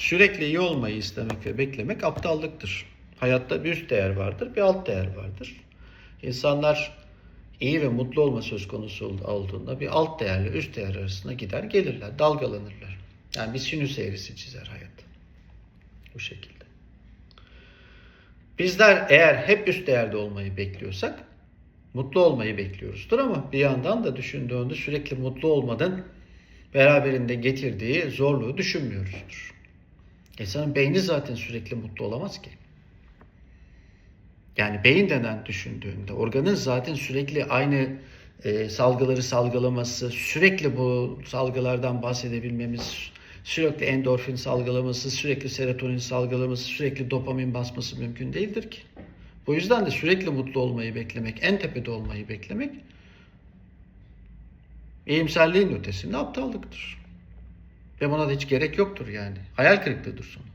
Sürekli iyi olmayı istemek ve beklemek aptallıktır. Hayatta bir üst değer vardır, bir alt değer vardır. İnsanlar iyi ve mutlu olma söz konusu ol- olduğunda bir alt değerle üst değer arasında gider gelirler, dalgalanırlar. Yani bir sinüs eğrisi çizer hayat. Bu şekilde. Bizler eğer hep üst değerde olmayı bekliyorsak mutlu olmayı bekliyoruzdur ama bir yandan da düşündüğünde sürekli mutlu olmanın beraberinde getirdiği zorluğu düşünmüyoruzdur. İnsanın beyni zaten sürekli mutlu olamaz ki. Yani beyin denen düşündüğünde organın zaten sürekli aynı e, salgıları salgılaması, sürekli bu salgılardan bahsedebilmemiz, sürekli endorfin salgılaması, sürekli serotonin salgılaması, sürekli dopamin basması mümkün değildir ki. Bu yüzden de sürekli mutlu olmayı beklemek, en tepede olmayı beklemek iyimserliğin ötesinde aptallıktır. Ve buna da hiç gerek yoktur yani. Hayal kırıklığıdır sonu.